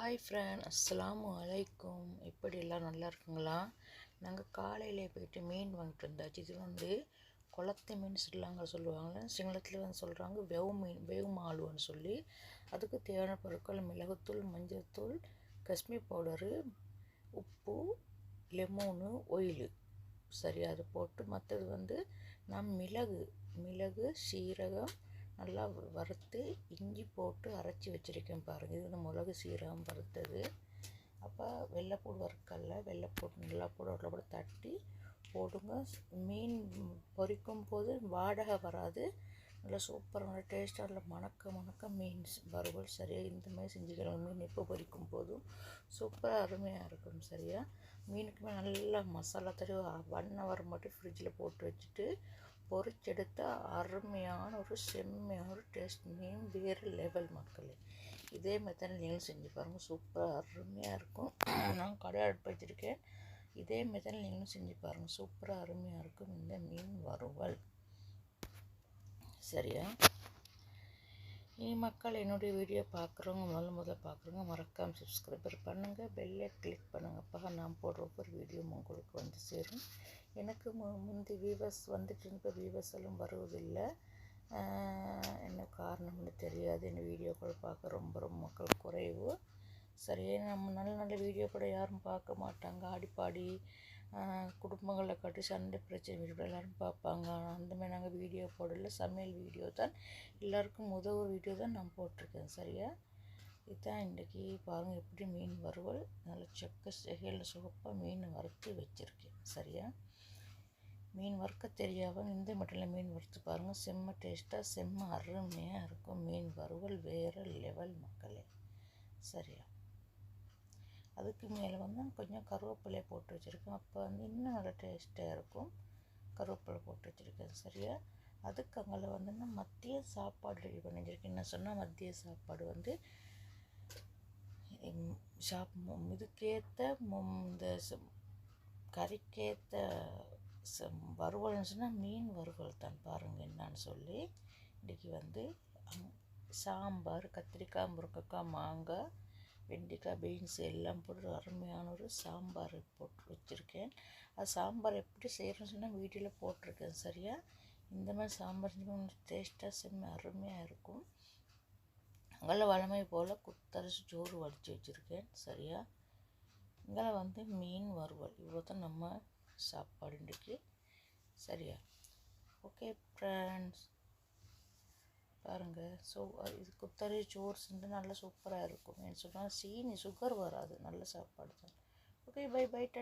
Hi friend அஸ்லாம் அலைக்கும் எப்படி எல்லாம் நல்லா இருக்குங்களா? நாங்கள் காலையில் போயிட்டு மீன் வாங்கிட்டு வந்தாச்சு. இது வந்து குளத்து மீன் சொல்லாங்க சொல்லுவாங்க சிங்களத்தில் வந்து சொல்கிறாங்க வெவ் மீன் வெவ் மாலுன்னு சொல்லி. அதுக்கு தேவையான பொருட்கள் மிளகுத்தூள் மஞ்சள்தூள் கஷ்மி பவுடரு உப்பு லெமோனு ஒயிலு. சரி அது போட்டு மற்றது வந்து நான் மிளகு மிளகு சீரகம் நல்லா வறுத்து இஞ்சி போட்டு அரைச்சி வச்சுருக்கேன் பாருங்கள் இது வந்து மிளகு சீரகம் வறுத்தது. அப்போ வெள்ளைப்பூடு வறுக்கல்ல. வெள்ளைப்பூடு நல்லா போட அதில் தட்டி போடுங்க. மீன் பொரிக்கும் போது வாடகை வராது. நல்லா சூப்பராக டேஸ்ட்டாக நல்லா மணக்க மணக்க மீன் வறுவல் சரியாக இந்த மாதிரி செஞ்சுக்கலாம் மீன் எப்போ பொரிக்கும் போதும் சூப்பராக அருமையாக இருக்கும் சரியாக மீனுக்குமே நல்லா மசாலா தடவி ஒன் ஹவர் மட்டும் ஃப்ரிட்ஜில் போட்டு வச்சுட்டு பொறிச்செடுத்தால் அருமையான ஒரு செம்மையான ஒரு டேஸ்ட் மீன் வேறு லெவல் மக்களே. இதே மெத்தடில் நீங்களும் செஞ்சு பாருங்கள் சூப்பராக அருமையாக இருக்கும். நான் கடை அடுப்பு வச்சுருக்கேன் இதே மெத்தடில் நீங்களும் செஞ்சு பாருங்கள் சூப்பராக அருமையாக இருக்கும் இந்த மீன் வறுவல். சரியா? இனி மக்கள் என்னுடைய வீடியோ பார்க்குறவங்க முதல்ல முதல்ல பார்க்குறவங்க மறக்காமல் சப்ஸ்கிரைபர் பண்ணுங்கள் பெல்லை கிளிக் பண்ணுங்கள் அப்போ நான் போடுற ஒவ்வொரு வீடியோவும் உங்களுக்கு வந்து சேரும். எனக்கு மு முந்தி வியூவர்ஸ் வந்துட்டு இருந்த வியூவர்ஸ் எல்லாம் வருவதில்லை. என்ன காரணம்னு தெரியாது. என்ன வீடியோக்கள் பார்க்க ரொம்ப ரொம்ப மக்கள் குறைவு. சரியாக நம்ம நல்ல நல்ல வீடியோ கூட யாரும் பார்க்க மாட்டாங்க. ஆடிப்பாடி குடும்பங்களை காட்டி சண்டை பிரச்சனை வீடியோ எல்லோரும் பார்ப்பாங்க. ஆனால் நாங்கள் வீடியோ போடல. சமையல் வீடியோ தான். எல்லாருக்கும் உதவு வீடியோ தான் நான் போட்டிருக்கேன். சரியா? இதுதான் இன்றைக்கி பாருங்கள் எப்படி மீன் வறுவல். நல்ல செக்க செகையில் சுகப்பாக மீன் வறுத்து வச்சுருக்கேன். சரியா? மீன் வறுக்க தெரியாதவங்க இந்த மட்டில் மீன் வறுத்து பாருங்கள் செம்ம டேஸ்ட்டாக செம்ம அருமையாக இருக்கும். மீன் வறுவல் வேறு லெவல் மக்களே. சரியா? அதுக்கு மேலே வந்து கொஞ்சம் கருவேப்பிலையை போட்டு வச்சுருக்கேன். அப்போ வந்து இன்னும் நல்லா டேஸ்ட்டாக இருக்கும். கருவேப்பிலை போட்டு வச்சுருக்கேன். சரியா? அதுக்கு அங்கே வந்து நான் மத்திய சாப்பாடு ரெடி பண்ணி வச்சுருக்கேன் என்ன சொன்னால் மத்திய சாப்பாடு வந்து சாப் இதுக்கேற்ற இந்த கறிக்கேற்ற வறுவல்னு சொன்னால் மீன் வறுவல் தான் பாருங்கள் என்னான்னு சொல்லி. இன்றைக்கி வந்து சாம்பார் கத்திரிக்காய் முருங்கைக்காய் மாங்காய் வெண்டைக்காய் பீன்ஸ் எல்லாம் போட்டு அருமையான ஒரு சாம்பார் போட்டு வச்சுருக்கேன். அது சாம்பார் எப்படி செய்கிறேன்னு சொன்னால் வீடியோவில் போட்டிருக்கேன் சரியா? இந்த மாதிரி சாம்பார் செஞ்சு டேஸ்ட்டாக செம்ம அருமையாக இருக்கும். அங்கே வளமை போல் குத்தரிசி சோறு வடித்து வச்சுருக்கேன் சரியா? இங்கே வந்து மீன் வறுவல். இவ்வளோ தான் நம்ம சாப்பாடு இன்றைக்கி சரியா? ஓகே ஃப்ரெண்ட்ஸ் பாருங்கள் ஸோ இது குத்தரி சோறு செஞ்சு நல்லா சூப்பராக இருக்கும். ஏன்னு சொன்னால் சீனி சுகர் வராது. நல்ல சாப்பாடு தான். Okay bye by